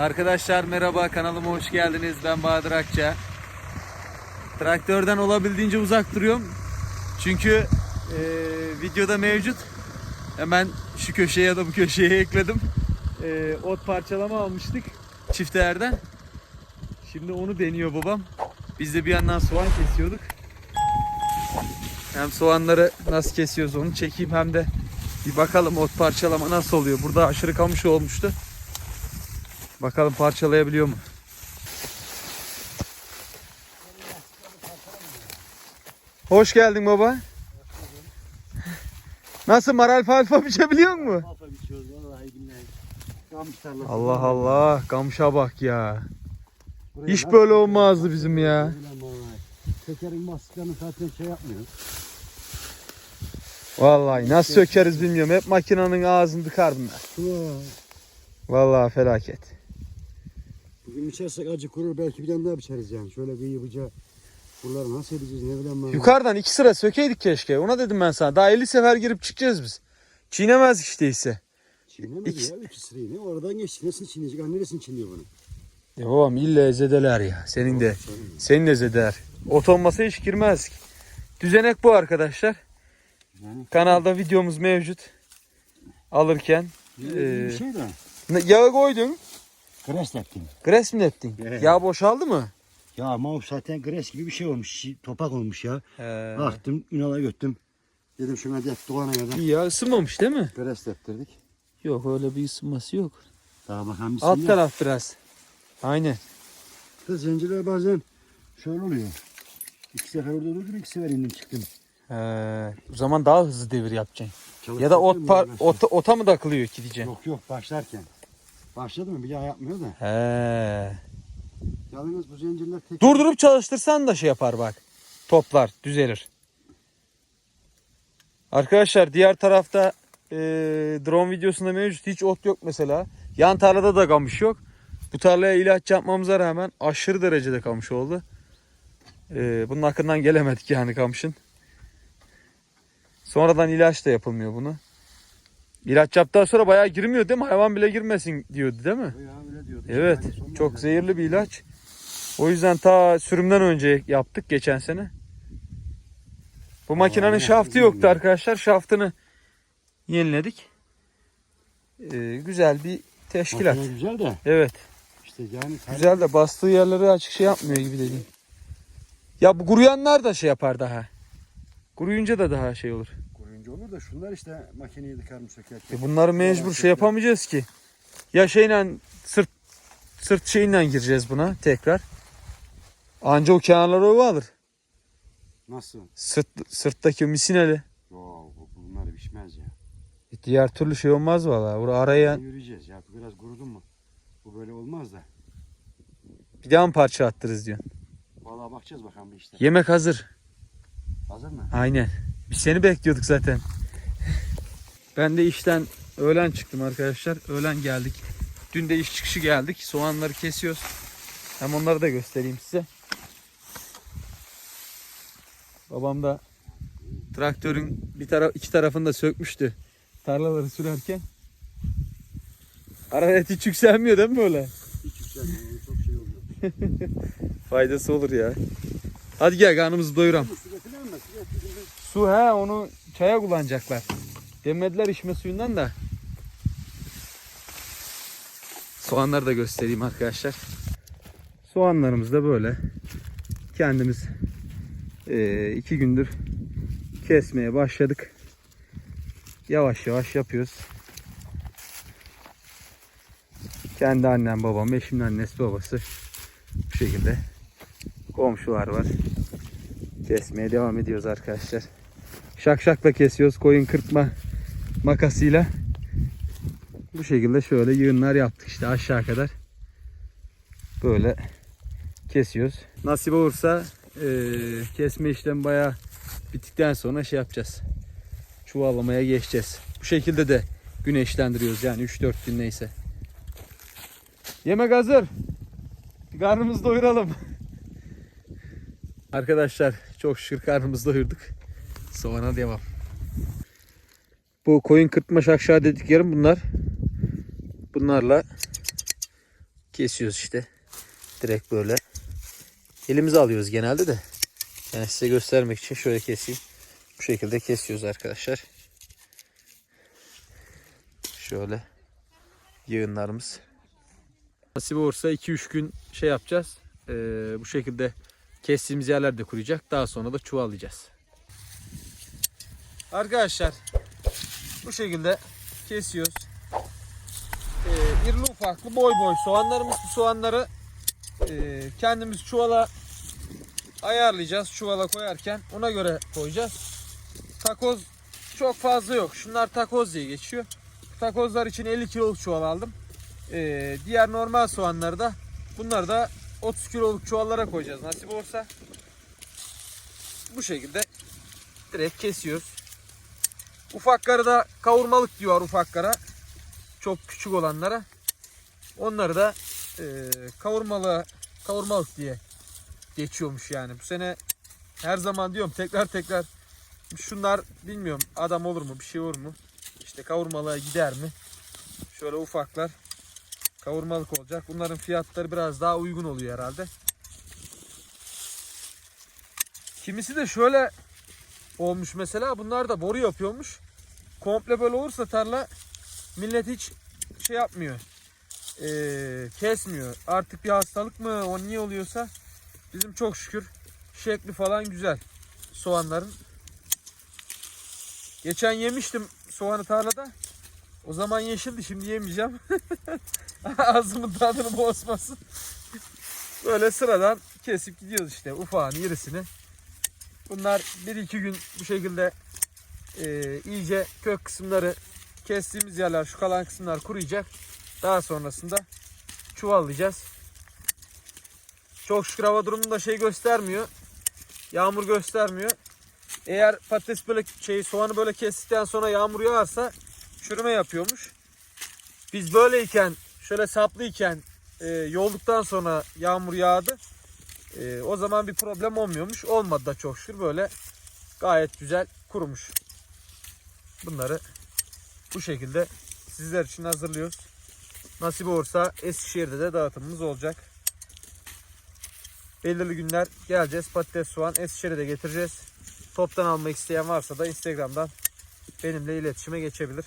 Arkadaşlar merhaba kanalıma hoş geldiniz. Ben Bahadır Akça. Traktörden olabildiğince uzak duruyorum. Çünkü e, videoda mevcut. Hemen şu köşeye ya da bu köşeye ekledim. E, ot parçalama almıştık çiftelerden. Şimdi onu deniyor babam. Biz de bir yandan soğan kesiyorduk. Hem soğanları nasıl kesiyoruz onu çekeyim hem de bir bakalım ot parçalama nasıl oluyor. Burada aşırı kamış olmuştu. Bakalım parçalayabiliyor mu? Hoş geldin baba. Nasıl maral falfa biçebiliyor mu? Kafa biçiyoruz vallahi billahi. Kamış tarlası. Allah Allah, kamışa bak ya. Buraya nasıl- böyle olmazdı bizim ya. Tekerin baskılarını zaten şey yapmıyor. Vallahi nasıl sökeriz bilmiyorum. Hep makinenin ağzını tıkar bunlar. Vallahi felaket. Bugün biçersek acı kurur belki bir tane daha biçeriz yani. Şöyle kıyı bıçağı. Buraları nasıl edeceğiz ne bileyim ben. Yukarıdan iki sıra sökeydik keşke. Ona dedim ben sana. Daha 50 sefer girip çıkacağız biz. Çiğnemezdik işte ise. Çiğnemedi İkisi- ya iki sırayı ne? Oradan geçti. Nesini çiğneyecek? Ha, neresini çiğniyor bunu? Ya babam illa ezedeler ya. Senin de. Senin de zedeler. Ot olmasa hiç girmezdik. Düzenek bu arkadaşlar. Yani Kanalda videomuz mevcut. Alırken. bir Ee, şey de. Yağı koydun. Gres yaptım. Gres mi ettin? Evet. Yağ boşaldı mı? Ya mav zaten gres gibi bir şey olmuş. Topak olmuş ya. He. Baktım Ünal'a götürdüm. Dedim şuna def doğana kadar. Ya ısınmamış değil mi? Gres yaptırdık. Yok öyle bir ısınması yok. Daha bakalım Alt bismillah. taraf biraz. Aynen. Kız zincirler bazen şöyle oluyor. İki sefer orada durdum, iki sefer indim çıktım. He. O zaman daha hızlı devir yapacaksın. Çalıp Ya da ot par ya. ota, ota mı takılıyor ki diyeceksin? Yok yok başlarken. Başladı mı bir daha yapmıyor da. He. Yalnız bu zincirler tek... Durdurup çalıştırsan da şey yapar bak. Toplar düzelir. Arkadaşlar diğer tarafta e, drone videosunda mevcut hiç ot yok mesela. Yan tarlada da kamış yok. Bu tarlaya ilaç yapmamıza rağmen aşırı derecede kamış oldu. E, bunun hakkından gelemedik yani kamışın. Sonradan ilaç da yapılmıyor bunu. İlaç yaptıktan sonra bayağı girmiyor değil mi? Hayvan bile girmesin diyordu değil mi? Ya öyle diyordu. Evet. Yani Çok zehirli bir ilaç. O yüzden ta sürümden önce yaptık geçen sene. Bu makinenin şaftı yoktu arkadaşlar. Şaftını yeniledik. Ee, güzel bir teşkilat. Makine güzel de Evet. işte yani Güzel de bastığı yerleri açık şey yapmıyor gibi dediğim. Ya bu kuruyanlar da şey yapar daha. Kuruyunca da daha şey olur. Kuruyunca olur da şunlar işte makineyi tıkarım sökerken. E bunları mecbur şey yapamayacağız ki. Ya şeyle sırt sırt şeyiyle gireceğiz buna tekrar. Anca o kenarları ova alır. Nasıl? Sırt, sırttaki misineli. Yo bu, bunlar pişmez ya. E, Diğer türlü şey olmaz valla. Oraya araya Yürüyeceğiz ya. Biraz kurudun mu? Bu böyle olmaz da. bir daha mı parça attırız diyorsun. Vallahi bakacağız bakalım bir işte. Yemek hazır. Hazır mı? Aynen. Biz seni bekliyorduk zaten. Ben de işten öğlen çıktım arkadaşlar. Öğlen geldik. Dün de iş çıkışı geldik. Soğanları kesiyoruz. Hem onları da göstereyim size. Babam da traktörün bir taraf iki tarafını da sökmüştü. Tarlaları sürerken. Hararet hiç yükselmiyor değil mi böyle? Hiç yükselmiyor. Çok şey oluyor. Faydası olur ya. Hadi gel karnımızı doyuram. Su getirir mi? Su getirir mi? Su he onu çaya kullanacaklar. Demediler içme suyundan da. Soğanları da göstereyim arkadaşlar. Soğanlarımız da böyle. Kendimiz eee, iki gündür kesmeye başladık. Yavaş yavaş yapıyoruz. Kendi annem babam, eşimin annesi babası bu şekilde. Komşular var. Kesmeye devam ediyoruz arkadaşlar. Şak şakla kesiyoruz koyun kırpma makasıyla. Bu şekilde şöyle yığınlar yaptık işte aşağı kadar. Böyle kesiyoruz. Nasip olursa eee, kesme işlemi bayağı bittikten sonra şey yapacağız. Çuvallamaya geçeceğiz. Bu şekilde de güneşlendiriyoruz yani 3-4 gün neyse. Yemek hazır. Karnımızı doyuralım. Arkadaşlar çok şükür karnımızı doyurduk. Soğana devam. Bu koyun kırpma şakşağı dedik yarım bunlar. Bunlarla kesiyoruz işte. Direkt böyle. Elimize alıyoruz genelde de. Yani size göstermek için şöyle keseyim. Bu şekilde kesiyoruz arkadaşlar. Şöyle yığınlarımız. Nasip olursa 2-3 gün şey yapacağız. Ee, bu şekilde kestiğimiz yerler de kuruyacak. Daha sonra da çuvallayacağız. Arkadaşlar bu şekilde kesiyoruz. Ee, irili ufaklı boy boy soğanlarımız bu soğanları e, kendimiz çuvala ayarlayacağız. Çuvala koyarken ona göre koyacağız. Takoz çok fazla yok. Şunlar takoz diye geçiyor. Takozlar için 50 kiloluk çuval aldım. Ee, diğer normal soğanları da bunları da 30 kiloluk çuvallara koyacağız nasip olursa. Bu şekilde direkt kesiyoruz. Ufakları da kavurmalık diyor ufaklara. Çok küçük olanlara. Onları da e, kavurmalı kavurmalık diye geçiyormuş yani. Bu sene her zaman diyorum tekrar tekrar şunlar bilmiyorum adam olur mu bir şey olur mu? İşte kavurmalığa gider mi? Şöyle ufaklar kavurmalık olacak. Bunların fiyatları biraz daha uygun oluyor herhalde. Kimisi de şöyle olmuş mesela. Bunlar da boru yapıyormuş. Komple böyle olursa tarla millet hiç şey yapmıyor. Ee, kesmiyor. Artık bir hastalık mı o niye oluyorsa bizim çok şükür şekli falan güzel soğanların. Geçen yemiştim soğanı tarlada. O zaman yeşildi şimdi yemeyeceğim. Ağzımın tadını bozmasın. Böyle sıradan kesip gidiyoruz işte ufağını irisini. Bunlar 1-2 gün bu şekilde e, iyice kök kısımları kestiğimiz yerler şu kalan kısımlar kuruyacak. Daha sonrasında çuvallayacağız. Çok şükür hava durumunda şey göstermiyor. Yağmur göstermiyor. Eğer patates böyle şey soğanı böyle kestikten sonra yağmur yağarsa çürüme yapıyormuş. Biz böyleyken şöyle saplıyken e, yolduktan sonra yağmur yağdı. E, o zaman bir problem olmuyormuş. Olmadı da çok şükür böyle gayet güzel kurumuş. Bunları bu şekilde sizler için hazırlıyoruz. Nasip olursa Eskişehir'de de dağıtımımız olacak. Belirli günler geleceğiz. Patates, soğan Eskişehir'e de getireceğiz. Toptan almak isteyen varsa da Instagram'dan benimle iletişime geçebilir.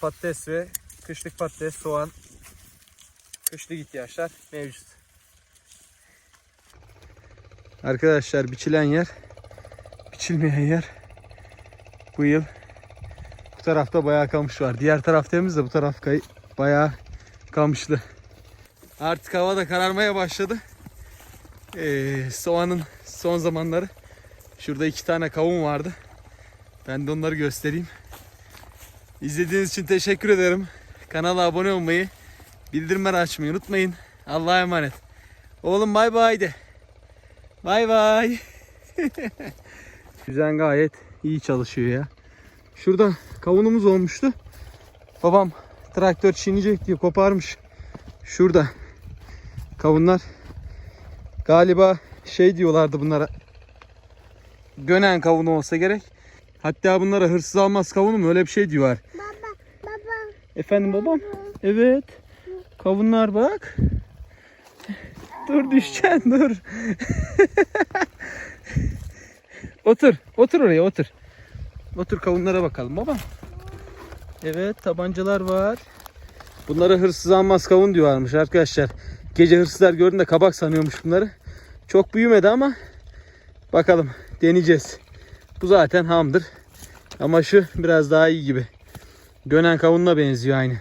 Patates ve kışlık patates, soğan, kışlık ihtiyaçlar mevcut. Arkadaşlar biçilen yer, biçilmeyen yer bu yıl bu tarafta bayağı kamış var. Diğer taraf temiz de bu taraf kay bayağı kamışlı. Artık hava da kararmaya başladı. Ee, soğanın son zamanları. Şurada iki tane kavun vardı. Ben de onları göstereyim. İzlediğiniz için teşekkür ederim. Kanala abone olmayı, bildirimleri açmayı unutmayın. Allah'a emanet. Oğlum bay bay de. Bay bay. Düzen gayet iyi çalışıyor ya. Şurada kavunumuz olmuştu. Babam traktör çiğneyecek diye koparmış. Şurada kavunlar. Galiba şey diyorlardı bunlara. Gönen kavunu olsa gerek. Hatta bunlara hırsız almaz kavunu mu öyle bir şey diyorlar. Baba, baba. Efendim babam? Evet. Kavunlar bak. Dur düşeceksin dur. otur. Otur oraya otur. Otur kavunlara bakalım baba. Evet tabancalar var. Bunlara hırsız almaz kavun diyorlarmış arkadaşlar. Gece hırsızlar gördüğünde kabak sanıyormuş bunları. Çok büyümedi ama bakalım deneyeceğiz. Bu zaten hamdır. Ama şu biraz daha iyi gibi. Gönen kavununa benziyor aynı.